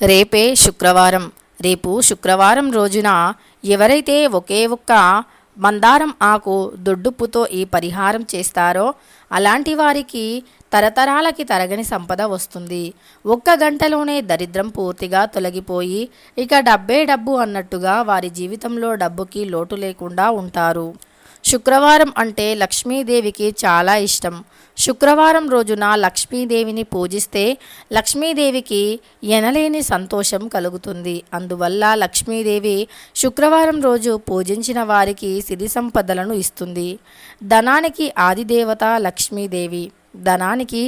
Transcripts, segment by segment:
రేపే శుక్రవారం. రేపు శుక్రవారం రోజున ఎవరైతే ఒకే ఒక్క మందారం ఆకు దొడ్డుప్పుతో ఈ పరిహారం చేస్తారో అలాంటి వారికి తరతరాలకి తరగని సంపద వస్తుంది. ఒక్క గంటలోనే దరిద్రం పూర్తిగా తొలగిపోయి ఇక డబ్బే డబ్బు అన్నట్టుగా వారి జీవితంలో డబ్బుకి లోటు లేకుండా ఉంటారు. శుక్రవారం అంటే లక్ష్మీదేవికి చాలా ఇష్టం. శుక్రవారం రోజున లక్ష్మీదేవిని పూజిస్తే లక్ష్మీదేవికి ఎనలేని సంతోషం కలుగుతుంది. అందువల్ల లక్ష్మీదేవి శుక్రవారం రోజు పూజించిన వారికి సిరి సంపదలను ఇస్తుంది. ధనానికి ఆదిదేవత లక్ష్మీదేవి. ధనానికి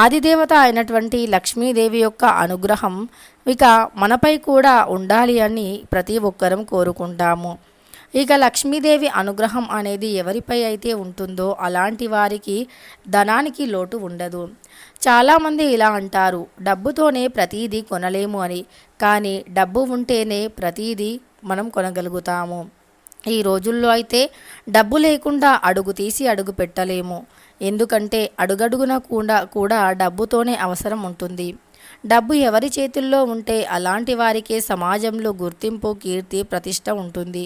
ఆదిదేవత అయినటువంటి లక్ష్మీదేవి యొక్క అనుగ్రహం ఇక మనపై కూడా ఉండాలి అని ప్రతి ఒక్కరం కోరుకుంటాము. ఇక లక్ష్మీదేవి అనుగ్రహం అనేది ఎవరిపై అయితే ఉంటుందో అలాంటి వారికి ధనానికి లోటు ఉండదు. చాలామంది ఇలా అంటారు డబ్బుతోనే ప్రతీదీ కొనలేము అని. కానీ డబ్బు ఉంటేనే ప్రతీదీ మనం కొనగలుగుతాము. ఈ రోజుల్లో అయితే డబ్బు లేకుండా అడుగు తీసి అడుగు పెట్టలేము. ఎందుకంటే అడుగడుగున కూడా కూడా డబ్బుతోనే అవసరం ఉంటుంది. డబ్బు ఎవరి చేతుల్లో ఉంటే అలాంటి వారికే సమాజంలో గుర్తింపు కీర్తి ప్రతిష్ట ఉంటుంది.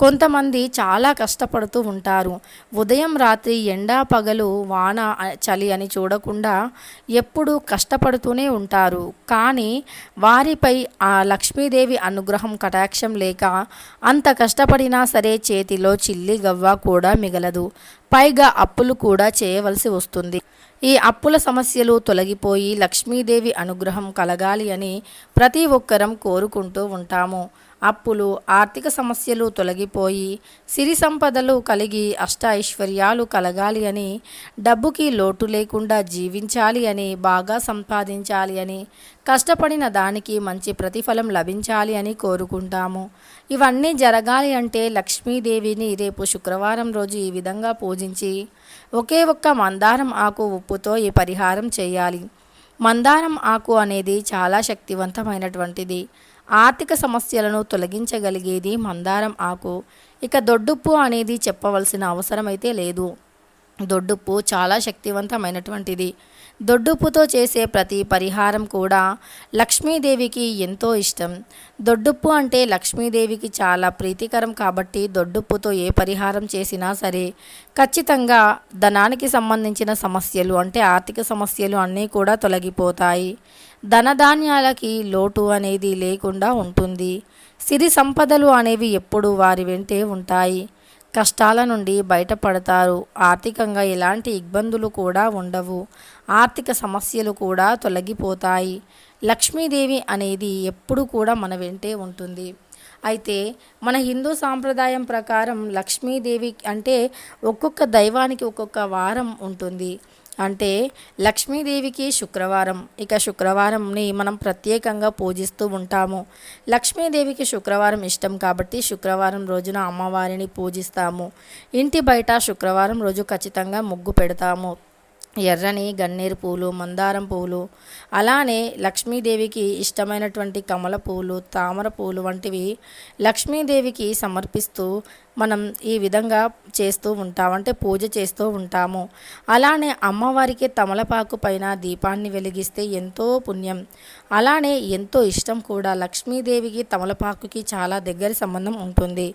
కొంతమంది చాలా కష్టపడుతూ ఉంటారు. ఉదయం రాత్రి ఎండా పగలు వాన చలి అని చూడకుండా ఎప్పుడూ కష్టపడుతూనే ఉంటారు. కానీ వారిపై ఆ లక్ష్మీదేవి అనుగ్రహం కటాక్షం లేక అంత కష్టపడినా సరే చేతిలో చిల్లి గవ్వ కూడా మిగలదు. పైగా అప్పులు కూడా చేయవలసి వస్తుంది. ఈ అప్పుల సమస్యలు తొలగిపోయి లక్ష్మీదేవి అనుగ్రహం కలగాలి అని ప్రతి ఒక్కరం కోరుకుంటూ ఉంటాము. అప్పులు ఆర్థిక సమస్యలు తొలగిపోయి సిరి సంపదలు కలిగి అష్ట ఐశ్వర్యాలు కలగాలి అని డబ్బుకి లోటు లేకుండా జీవించాలి అని బాగా సంపాదించాలి అని కష్టపడిన దానికి మంచి ప్రతిఫలం లభించాలి అని కోరుకుంటాము. ఇవన్నీ జరగాలి అంటే లక్ష్మీదేవిని రేపు శుక్రవారం రోజు ఈ విధంగా పూజించి ఒకే ఒక్క మందారం ఆకు ఉప్పుతో ఈ పరిహారం చేయాలి. మందారం ఆకు అనేది చాలా శక్తివంతమైనటువంటిది. ఆర్థిక సమస్యలను తొలగించగలిగేది మందారం ఆకు. ఇక దొడ్డుప్పు అనేది చెప్పవలసిన అవసరమైతే లేదు. దొడ్డుప్పు చాలా శక్తివంతమైనటువంటిది. దొడ్డుప్పుతో చేసే ప్రతి పరిహారం కూడా లక్ష్మీదేవికి ఎంతో ఇష్టం. దొడ్డుప్పు అంటే లక్ష్మీదేవికి చాలా ప్రీతికరం కాబట్టి దొడ్డుప్పుతో ఏ పరిహారం చేసినా సరే ఖచ్చితంగా ధనానికి సంబంధించిన సమస్యలు అంటే ఆర్థిక సమస్యలు అన్నీ కూడా తొలగిపోతాయి. ధనధాన్యాలకి లోటు అనేది లేకుండా ఉంటుంది. సిరి సంపదలు అనేవి ఎప్పుడు వారి వెంటే ఉంటాయి. కష్టాల నుండి బయటపడతారు. ఆర్థికంగా ఎలాంటి ఇబ్బందులు కూడా ఉండవు. ఆర్థిక సమస్యలు కూడా తొలగిపోతాయి. లక్ష్మీదేవి అనేది ఎప్పుడు కూడా మన వెంటే ఉంటుంది. అయితే మన హిందూ సాంప్రదాయం ప్రకారం లక్ష్మీదేవి అంటే ఒక్కొక్క దైవానికి ఒక్కొక్క వారం ఉంటుంది. అంటే లక్ష్మీదేవికి శుక్రవారం. ఇక శుక్రవారంని మనం ప్రత్యేకంగా పూజిస్తూ ఉంటాము. లక్ష్మీదేవికి శుక్రవారం ఇష్టం కాబట్టి శుక్రవారం రోజున అమ్మవారిని పూజిస్తాము. ఇంటి బయట శుక్రవారం రోజు ఖచ్చితంగా ముగ్గు పెడతాము. ఎర్రని గన్నేరు పూలు మందారం పూలు అలానే లక్ష్మీదేవికి ఇష్టమైనటువంటి కమల పూలు తామర పూలు వంటివి లక్ష్మీదేవికి సమర్పిస్తూ మనం ఈ విధంగా చేస్తూ ఉంటాం అంటే పూజ చేస్తూ ఉంటాము. అలానే అమ్మవారికి తమలపాకు పైన దీపాన్ని వెలిగిస్తే ఎంతో పుణ్యం. అలానే ఎంతో ఇష్టం కూడా లక్ష్మీదేవికి తమలపాకుకి చాలా దగ్గరి సంబంధం ఉంటుంది.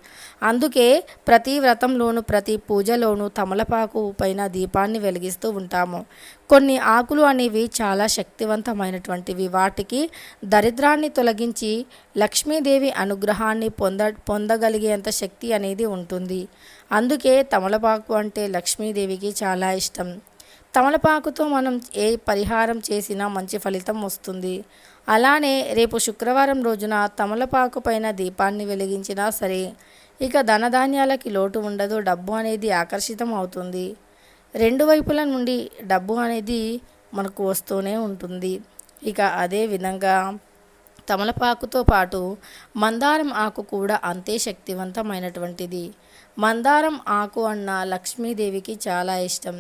అందుకే ప్రతి వ్రతంలోను ప్రతి పూజలోను తమలపాకు పైన దీపాన్ని వెలిగిస్తూ ఉంటాము. కొన్ని ఆకులు అనేవి చాలా శక్తివంతమైనటువంటివి. వాటికి దరిద్రాన్ని తొలగించి లక్ష్మీదేవి అనుగ్రహాన్ని పొంద పొందగలిగేంత శక్తి అనేది ఉంటుంది. అందుకే తమలపాకు అంటే లక్ష్మీదేవికి చాలా ఇష్టం. తమలపాకుతో మనం ఏ పరిహారం చేసినా మంచి ఫలితం వస్తుంది. అలానే రేపు శుక్రవారం రోజున తమలపాకు పైన దీపాన్ని వెలిగించినా సరే ఇక ధనధాన్యాలకి లోటు ఉండదు డబ్బు అనేది ఆకర్షితం అవుతుంది రెండు వైపుల నుండి డబ్బు అనేది మనకు వస్తూనే ఉంటుంది. ఇక అదే విధంగా తమలపాకుతో పాటు మందారం ఆకు కూడా అంతే శక్తివంతమైనటువంటిది. మందారం ఆకు అన్న లక్ష్మీదేవికి చాలా ఇష్టం.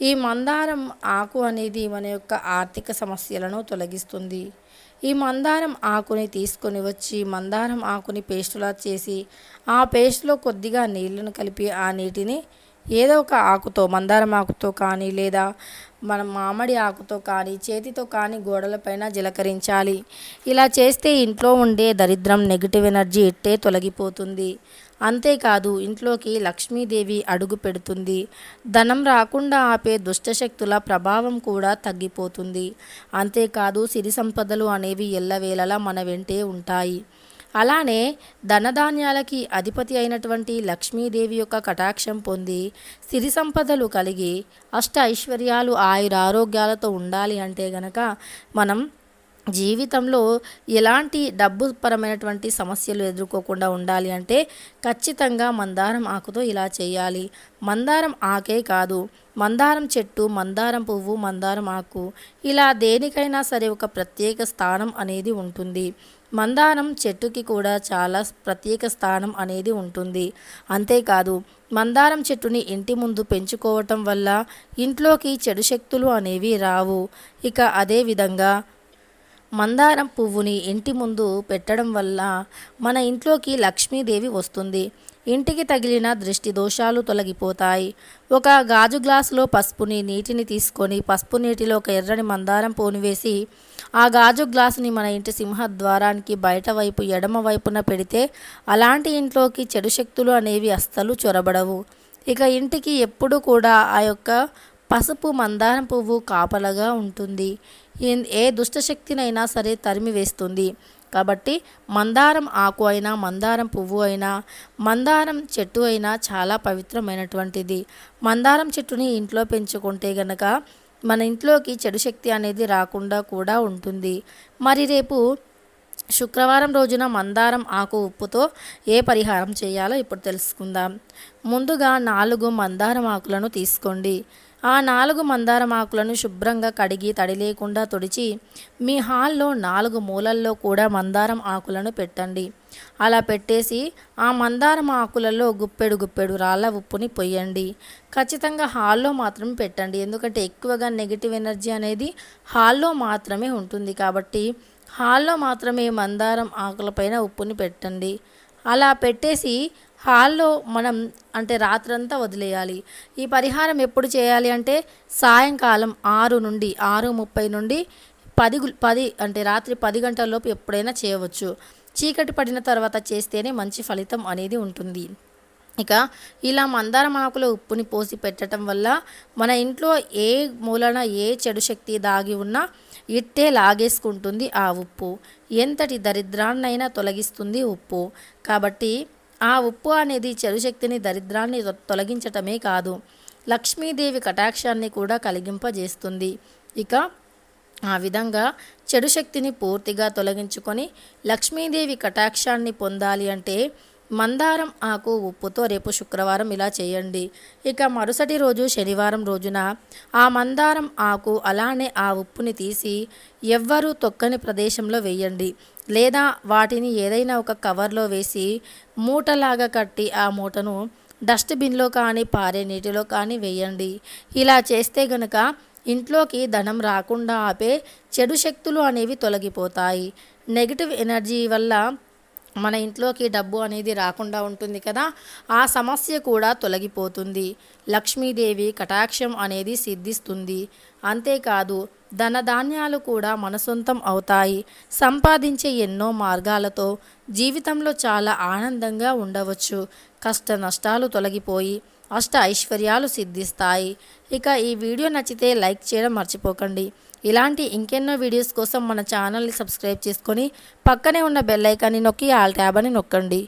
ఈ మందారం ఆకు అనేది మన యొక్క ఆర్థిక సమస్యలను తొలగిస్తుంది. ఈ మందారం ఆకుని తీసుకొని వచ్చి మందారం ఆకుని పేస్టులా చేసి ఆ పేస్ట్లో కొద్దిగా నీళ్ళను కలిపి ఆ నీటిని ఏదో ఒక ఆకుతో మందారం ఆకుతో కానీ లేదా మనం మామిడి ఆకుతో కానీ చేతితో కానీ గోడలపైన జిలకరించాలి. ఇలా చేస్తే ఇంట్లో ఉండే దరిద్రం నెగిటివ్ ఎనర్జీ ఇట్టే తొలగిపోతుంది. అంతేకాదు ఇంట్లోకి లక్ష్మీదేవి అడుగు పెడుతుంది. ధనం రాకుండా ఆపే దుష్టశక్తుల ప్రభావం కూడా తగ్గిపోతుంది. అంతేకాదు సిరి సంపదలు అనేవి ఎల్లవేళలా మన వెంటే ఉంటాయి. అలానే ధనధాన్యాలకి అధిపతి అయినటువంటి లక్ష్మీదేవి యొక్క కటాక్షం పొంది సిరి సంపదలు కలిగి అష్ట ఐశ్వర్యాలు ఆయుర ఆరోగ్యాలతో ఉండాలి అంటే గనక మనం జీవితంలో ఎలాంటి డబ్బు పరమైనటువంటి సమస్యలు ఎదుర్కోకుండా ఉండాలి అంటే ఖచ్చితంగా మందారం ఆకుతో ఇలా చేయాలి. మందారం ఆకే కాదు. మందారం చెట్టు మందారం పువ్వు మందారం ఆకు ఇలా దేనికైనా సరే ఒక ప్రత్యేక స్థానం అనేది ఉంటుంది. మందారం చెట్టుకి కూడా చాలా ప్రత్యేక స్థానం అనేది ఉంటుంది. అంతేకాదు మందారం చెట్టుని ఇంటి ముందు పెంచుకోవటం వల్ల ఇంట్లోకి చెడు శక్తులు అనేవి రావు. ఇక అదే విధంగా మందారం పువ్వుని ఇంటి ముందు పెట్టడం వల్ల మన ఇంట్లోకి లక్ష్మీదేవి వస్తుంది. ఇంటికి తగిలిన దృష్టి దోషాలు తొలగిపోతాయి. ఒక గాజు గ్లాసులో పసుపుని నీటిని తీసుకొని పసుపు నీటిలో ఒక ఎర్రని మందారం పూని వేసి ఆ గాజు గ్లాసుని మన ఇంటి సింహద్వారానికి బయట వైపు ఎడమ వైపున పెడితే అలాంటి ఇంట్లోకి చెడు శక్తులు అనేవి అస్సలు చొరబడవు. ఇక ఇంటికి ఎప్పుడు కూడా ఆ యొక్క పసుపు మందారం పువ్వు కాపలగా ఉంటుంది. ఏ దుష్టశక్తినైనా సరే తరిమి వేస్తుంది కాబట్టి మందారం ఆకు అయినా మందారం పువ్వు అయినా మందారం చెట్టు అయినా చాలా పవిత్రమైనటువంటిది. మందారం చెట్టుని ఇంట్లో పెంచుకుంటే గనక మన ఇంట్లోకి చెడు శక్తి అనేది రాకుండా కూడా ఉంటుంది. మరి రేపు శుక్రవారం రోజున మందారం ఆకు ఉప్పుతో ఏ పరిహారం చేయాలో ఇప్పుడు తెలుసుకుందాం. ముందుగా నాలుగు మందారం ఆకులను తీసుకోండి. ఆ నాలుగు మందారం ఆకులను శుభ్రంగా కడిగి తడి లేకుండా తుడిచి మీ హాల్లో నాలుగు మూలల్లో కూడా మందారం ఆకులను పెట్టండి. అలా పెట్టేసి ఆ మందారం ఆకులలో గుప్పెడు గుప్పెడు రాళ్ళ ఉప్పుని పొయ్యండి. ఖచ్చితంగా హాల్లో మాత్రమే పెట్టండి. ఎందుకంటే ఎక్కువగా నెగిటివ్ ఎనర్జీ అనేది హాల్లో మాత్రమే ఉంటుంది కాబట్టి హాల్లో మాత్రమే మందారం ఆకులపైన ఉప్పుని పెట్టండి. అలా పెట్టేసి హాల్లో మనం అంటే రాత్రంతా వదిలేయాలి. ఈ పరిహారం ఎప్పుడు చేయాలి అంటే సాయంకాలం ఆరు నుండి ఆరు ముప్పై నుండి పది పది అంటే రాత్రి పది గంటలలోపు ఎప్పుడైనా చేయవచ్చు. చీకటి పడిన తర్వాత చేస్తేనే మంచి ఫలితం అనేది ఉంటుంది. ఇక ఇలా మందారం ఆకులో ఉప్పుని పోసి పెట్టడం వల్ల మన ఇంట్లో ఏ మూలన ఏ చెడు శక్తి దాగి ఉన్నా ఇట్టే లాగేసుకుంటుంది ఆ ఉప్పు. ఎంతటి దరిద్రాన్నైనా తొలగిస్తుంది ఉప్పు. కాబట్టి ఆ ఉప్పు అనేది చెడు శక్తిని దరిద్రాన్ని తొలగించటమే కాదు లక్ష్మీదేవి కటాక్షాన్ని కూడా కలిగింపజేస్తుంది. ఇక ఆ విధంగా చెడు శక్తిని పూర్తిగా తొలగించుకొని లక్ష్మీదేవి కటాక్షాన్ని పొందాలి అంటే మందారం ఆకు ఉప్పుతో రేపు శుక్రవారం ఇలా చేయండి. ఇక మరుసటి రోజు శనివారం రోజున ఆ మందారం ఆకు అలానే ఆ ఉప్పుని తీసి ఎవ్వరూ తొక్కని ప్రదేశంలో వేయండి. లేదా వాటిని ఏదైనా ఒక కవర్లో వేసి మూటలాగా కట్టి ఆ మూటను డస్ట్బిన్లో కానీ పారే నీటిలో కానీ వేయండి. ఇలా చేస్తే గనుక ఇంట్లోకి ధనం రాకుండా ఆపే చెడు శక్తులు అనేవి తొలగిపోతాయి. నెగిటివ్ ఎనర్జీ వల్ల మన ఇంట్లోకి డబ్బు అనేది రాకుండా ఉంటుంది కదా ఆ సమస్య కూడా తొలగిపోతుంది. లక్ష్మీదేవి కటాక్షం అనేది సిద్ధిస్తుంది. అంతేకాదు ధనధాన్యాలు కూడా మనసొంతం అవుతాయి. సంపాదించే ఎన్నో మార్గాలతో జీవితంలో చాలా ఆనందంగా ఉండవచ్చు. కష్ట నష్టాలు తొలగిపోయి అష్ట ఐశ్వర్యాలు సిద్ధిస్తాయి. ఇక ఈ వీడియో నచ్చితే లైక్ చేయడం మర్చిపోకండి. ఇలాంటి ఇంకెన్నో వీడియోస్ కోసం మన ఛానల్ని సబ్స్క్రైబ్ చేసుకొని పక్కనే ఉన్న బెల్ ఐకాన్ని నొక్కి ఆల్ ట్యాబ్ అని నొక్కండి.